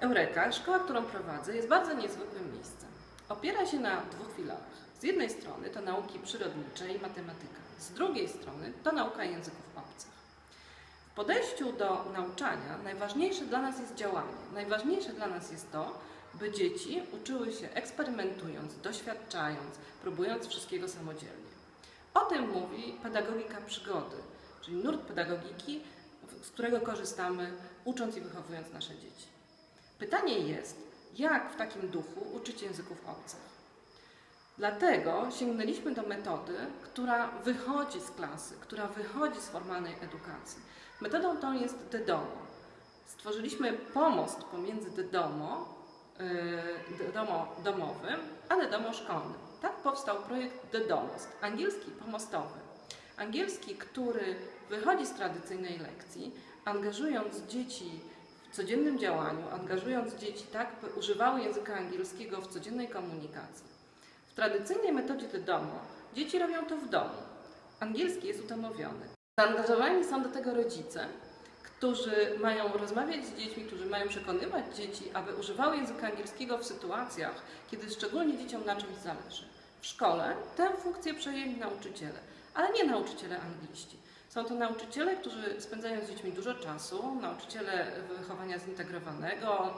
Eureka, szkoła, którą prowadzę, jest bardzo niezwykłym miejscem. Opiera się na dwóch filarach. Z jednej strony to nauki przyrodnicze i matematyka, z drugiej strony to nauka języków obcych. W podejściu do nauczania najważniejsze dla nas jest działanie. Najważniejsze dla nas jest to, by dzieci uczyły się eksperymentując, doświadczając, próbując wszystkiego samodzielnie. O tym mówi pedagogika przygody, czyli nurt pedagogiki, z którego korzystamy, ucząc i wychowując nasze dzieci. Pytanie jest, jak w takim duchu uczyć języków obcych? Dlatego sięgnęliśmy do metody, która wychodzi z klasy, która wychodzi z formalnej edukacji. Metodą tą jest DEDOMO. Stworzyliśmy pomost pomiędzy DEDOMO, yy, domowym, a DEDOMO szkolnym. Tak powstał projekt DEDOMOST, angielski pomostowy. Angielski, który wychodzi z tradycyjnej lekcji, angażując dzieci w codziennym działaniu, angażując dzieci tak, by używały języka angielskiego w codziennej komunikacji. W tradycyjnej metodzie DEDOMO dzieci robią to w domu. Angielski jest utomowiony. Zaangażowani są do tego rodzice, którzy mają rozmawiać z dziećmi, którzy mają przekonywać dzieci, aby używały języka angielskiego w sytuacjach, kiedy szczególnie dzieciom na czymś zależy. W szkole tę funkcję przejęli nauczyciele, ale nie nauczyciele angliści. Są to nauczyciele, którzy spędzają z dziećmi dużo czasu, nauczyciele wychowania zintegrowanego,